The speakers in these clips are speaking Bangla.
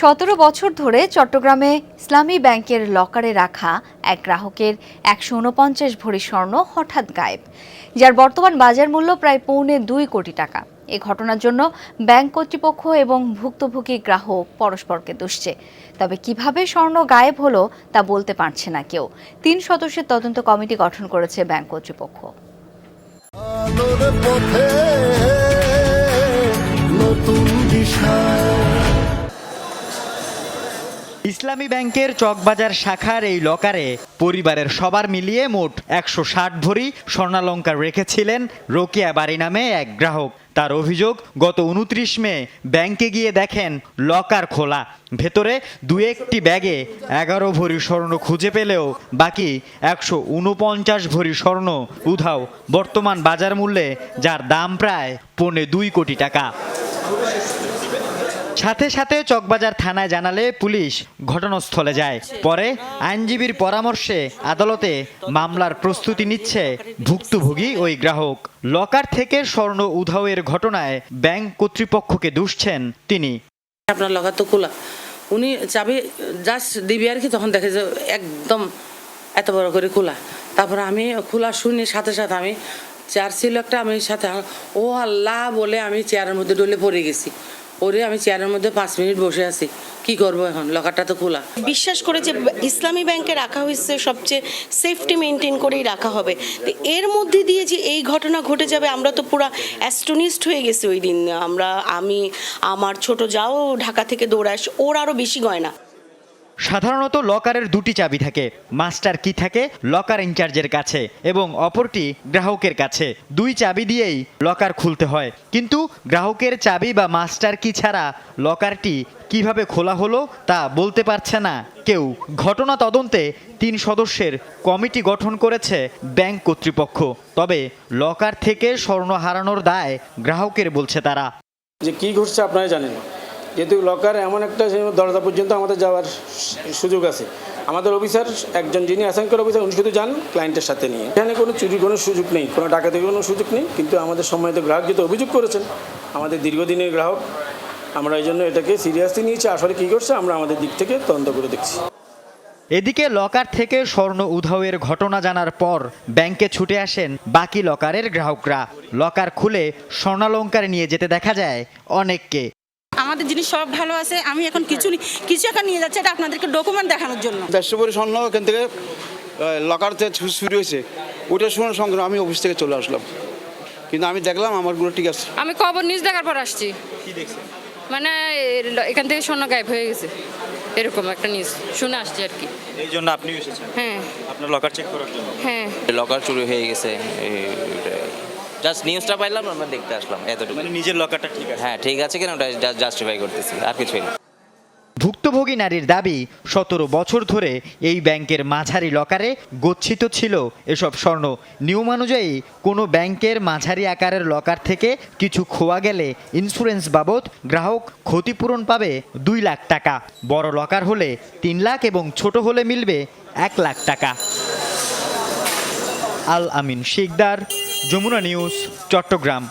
সতেরো বছর ধরে চট্টগ্রামে ইসলামী ব্যাংকের লকারে রাখা এক গ্রাহকের একশো উনপঞ্চাশ ভরি স্বর্ণ হঠাৎ গায়েব, যার বর্তমান বাজার মূল্য প্রায় পৌনে দুই কোটি টাকা। এ ঘটনার জন্য ব্যাংক কর্তৃপক্ষ এবং ভুক্তভোগী গ্রাহক পরস্পরকে দুষছে। তবে কীভাবে স্বর্ণ গায়েব হলো তা বলতে পারছে না কেউ। তিন সদস্যের তদন্ত কমিটি গঠন করেছে ব্যাংক কর্তৃপক্ষ। নতুন ইসলামী ব্যাংকের চকবাজার শাখার এই লকারে পরিবারের সবার মিলিয়ে মোট একশো ষাট ভরি স্বর্ণালঙ্কার রেখেছিলেন রোকেয়া বাড়ি নামে এক গ্রাহক। তার অভিযোগ, গত উনত্রিশ মে ব্যাংকে গিয়ে দেখেন লকার খোলা। ভেতরে দু একটি ব্যাগে এগারো ভরি স্বর্ণ খুঁজে পেলেও বাকি একশো উনপঞ্চাশ ভরি স্বর্ণ উধাও বর্তমান বাজার মূল্যে, যার দাম প্রায় পৌনে দুই কোটি টাকা। সাথে সাথে চকবাজার থানায় জানালে পুলিশ ঘটনাস্থলে যায়। পরে আইনজীবীর পরামর্শে আদালতে মামলার প্রস্তুতি নিচ্ছে ভুক্তভোগী ওই গ্রাহক। লকার থেকে স্বর্ণ উধাওয়ের ঘটনায় ব্যাংক কর্তৃপক্ষকে দুষছেন তিনি। আপনার লকার তো খোলা। উনি চাবি জাস্ট দিবি আর কি, তখন দেখে যে একদম এত বড় করে খোলা। তারপরে আমি খোলা শুনি সাথে সাথে আমি, চেয়ার ছিল একটা, আমি সাথে, ও আল্লাহ বলে আমি চেয়ারের মধ্যে ডলে পড়ে গেছি। পরে আমি চেয়ারের মধ্যে পাঁচ মিনিট বসে আছি। কি করব এখন? লকারটা তো খোলা। বিশ্বাস করে যে ইসলামী ব্যাংকে রাখা হয়েছে, সবচেয়ে সেফটি মেনটেন করেই রাখা হবে। তো এর মধ্যে দিয়ে যে এই ঘটনা ঘটে যাবে, আমরা তো পুরো অ্যাস্টোনিস্ট হয়ে গেছি ওই দিন। আমরা, আমি, আমার ছোট যাও ঢাকা থেকে দৌড়ে আসে ওর আরও বেশি গয়না। সাধারণত লকারের দুটি চাবি থাকে, মাস্টার কি থাকে, লকার ইনচার্জের কাছে এবং অপরটি গ্রাহকের কাছে। দুই চাবি দিয়েই লকার খুলতে হয়। কিন্তু গ্রাহকের চাবি বা মাস্টার কি ছাড়া লকারটি কীভাবে খোলা হলো তা বলতে পারছে না কেউ। ঘটনা তদন্তে তিন সদস্যের কমিটি গঠন করেছে ব্যাংক কর্তৃপক্ষ। তবে লকার থেকে স্বর্ণ হারানোর দায় গ্রাহকের বলছে তারা। যে কি ঘটছে আপনারা জানেন যেহেতু লকার এমন একটা দরজা পর্যন্ত আমাদের যাওয়ার সুযোগ আছে। আমাদের অফিসার একজন যিনি অ্যাসাইন অফিসার উনি শুধু যান ক্লায়েন্টের সাথে নিয়ে। এখানে কোনো চুরির কোনো সুযোগ নেই, কোনো ডাকাতির কোনো সুযোগ নেই, কিন্তু আমাদের সম্মানিত গ্রাহক যেহেতু অভিযোগ করেছেন, আমাদের দীর্ঘদিনের গ্রাহক, আমরা এই জন্য এটাকে সিরিয়াসলি নিয়েছি আসলে কী করছে, আমরা আমাদের দিক থেকে তদন্ত করে দেখছি। এদিকে লকার থেকে স্বর্ণ উধাওয়ের ঘটনা জানার পর ব্যাংকে ছুটে আসেন বাকি লকারের গ্রাহকরা। লকার খুলে স্বর্ণালঙ্কার নিয়ে যেতে দেখা যায় অনেককে। আমাদের জিনিস সব ভালো আছে আমি এখন কিছু কিছু একটা নিয়ে যাচ্ছি এটা আপনাদেরকে ডকুমেন্ট দেখানোর জন্য। দেড়শো ভরি স্বর্ণ এখান থেকে লকার থেকে শুরু হয়েছে। ওইটার সময় সঙ্গে আমি অফিস থেকে চলে আসলাম। কিন্তু আমি দেখলাম আমার আমারগুলো ঠিক আছে। আমি খবর নিউজ দেখার পর আসছি। মানে এখান থেকে স্বর্ণ গায়েব হয়ে গেছে। এরকম একটা নিউজ শুনে আসছি আর কি। এই জন্য আপনি এসেছেন? হ্যাঁ। আপনার লকার চেক করার জন্য? হ্যাঁ। লকার চুরি হয়ে গেছে জাস্ট নিউজটা পাইলাম আমরা দেখতে আসলাম এতটুকু মানে নিজের লকারটা ঠিক আছে। হ্যাঁ ঠিক আছে কিনা ওটা জাস্টিফাই করতেছি আর কিছুই না। ভুক্তভোগী নারীর দাবি সতেরো বছর ধরে এই ব্যাংকের মাঝারি লকারে গচ্ছিত ছিল এসব স্বর্ণ। নিয়ম অনুযায়ী কোনো ব্যাংকের মাঝারি আকারের লকার থেকে কিছু খোয়া গেলে ইন্স্যুরেন্স বাবদ গ্রাহক ক্ষতিপূরণ পাবে দুই লাখ টাকা। বড় লকার হলে তিন লাখ এবং ছোট হলে মিলবে এক লাখ টাকা। আল আমিন শিকদার। যমুনা নিউজ, চট্টগ্রাম।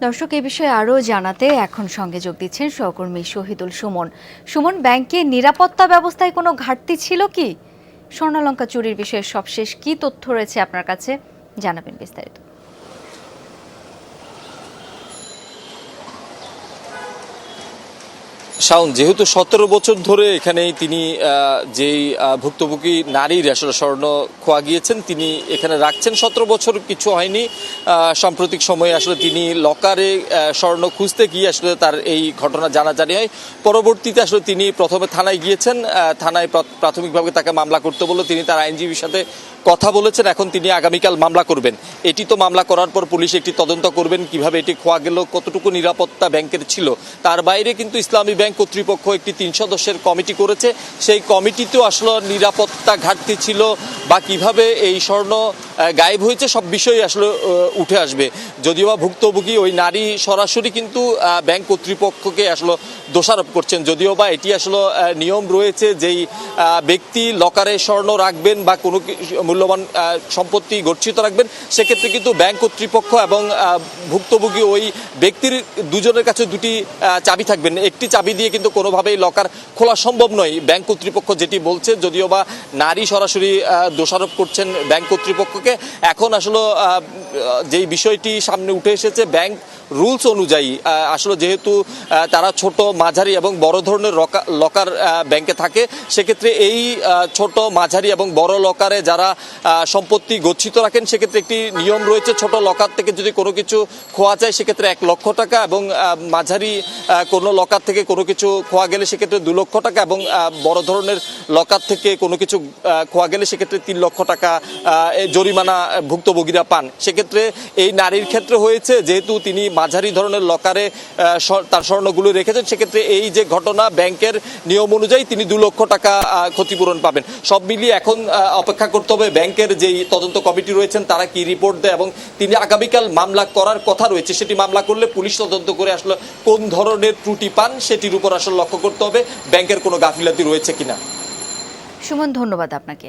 দর্শক, এ বিষয়ে আরও জানাতে এখন সঙ্গে যোগ দিচ্ছেন সহকর্মী শহীদুল সুমন। সুমন, ব্যাংকে নিরাপত্তা ব্যবস্থায় কোনো ঘাটতি ছিল কি? স্বর্ণালঙ্কা চুরির বিষয়ে সবশেষ কি তথ্য রয়েছে আপনার কাছে? জানাবেন বিস্তারিত। শাওন, যেহেতু সতেরো বছর ধরে এখানেই তিনি যেই ভুক্তভোগী নারীর আসলে স্বর্ণ খোয়া গিয়েছেন, তিনি এখানে রাখছেন। সতেরো বছর কিছু হয়নি সাম্প্রতিক সময়ে আসলে তিনি লকারে স্বর্ণ খুঁজতে গিয়ে আসলে তার এই ঘটনা জানাজানি হয়। পরবর্তীতে আসলে তিনি প্রথমে থানায় গিয়েছেন থানায় প্রাথমিকভাবে তাকে মামলা করতে বলল। তিনি তার আইনজীবীর সাথে কথা বলেছেন, এখন তিনি আগামীকাল মামলা করবেন। এটি তো মামলা করার পর পুলিশ একটি তদন্ত করবেন, কীভাবে এটি খোয়া গেল, কতটুকু নিরাপত্তা ব্যাংকের ছিল, তার বাইরে কিন্তু ইসলামী ব্যাংক কর্তৃপক্ষ একটি তিন সদস্যের কমিটি করেছে। সেই কমিটিতেও আসলে নিরাপত্তা ঘাটতি ছিল বা কীভাবে এই স্বর্ণ গায়েব হয়েছে সব বিষয়ে আসলে উঠে আসবে। যদিও বা ভুক্তভোগী ওই নারী সরাসরি কিন্তু ব্যাংক কর্তৃপক্ষকে আসলে দোষারোপ করছেন। যদিও বা এটি আসলে নিয়ম রয়েছে যেই ব্যক্তি লকারে স্বর্ণ রাখবেন বা কোনো মূল্যবান সম্পত্তি গচ্ছিত রাখবেন, সেক্ষেত্রে কিন্তু ব্যাংক কর্তৃপক্ষ এবং ভুক্তভোগী ওই ব্যক্তির দুজনের কাছে দুটি চাবি থাকবেন। একটি চাবি দিয়ে কিন্তু কোনোভাবেই লকার খোলা সম্ভব নয়। ব্যাংক কর্তৃপক্ষ যেটি বলছে, যদিও বা নারী সরাসরি দোষারোপ করছেন ব্যাংক কর্তৃপক্ষকে, এখন আসলে যেই বিষয়টি সামনে উঠে এসেছে, ব্যাংক রুলস অনুযায়ী আসলে যেহেতু তারা ছোট, মাঝারি এবং বড় ধরনের লকার ব্যাংকে থাকে, সেক্ষেত্রে এই ছোট, মাঝারি এবং বড় লকারে যারা সম্পত্তি গচ্ছিত রাখেন, সেক্ষেত্রে একটি নিয়ম রয়েছে, ছোট লকার থেকে যদি কোনো কিছু খোয়া যায়, সেক্ষেত্রে এক লক্ষ টাকা এবং মাঝারি কোনো লকার থেকে কোনো কিছু খোয়া গেলে, সেক্ষেত্রে দু লক্ষ টাকা এবং বড় ধরনের লকার থেকে কোনো কিছু খোয়া গেলে, সেক্ষেত্রে তিন লক্ষ টাকা জরিমানা ভুক্তভোগীরা পান। সেক্ষেত্রে এই নারীর ক্ষেত্রে হয়েছে, যেহেতু তিনি মাঝারি ধরনের লকারে তার স্বর্ণগুলো রেখেছেন। সেক্ষেত্রে এই যে ঘটনা, ব্যাংকের নিয়ম অনুযায়ী তিনি দু লক্ষ টাকা ক্ষতিপূরণ পাবেন। সব মিলিয়ে এখন অপেক্ষা করতে হবে ব্যাংকের যেই তদন্ত কমিটি রয়েছেন, তারা কি রিপোর্ট দেয় এবং তিনি আগামীকাল মামলা করার কথা রয়েছে। সেটি মামলা করলে পুলিশ তদন্ত করে আসলে কোন ধরনের ত্রুটি পান, সেটির উপর আসলে লক্ষ্য করতে হবে। ব্যাংকের কোনো গাফিলাতি রয়েছে কিনা? সুমন, ধন্যবাদ আপনাকে।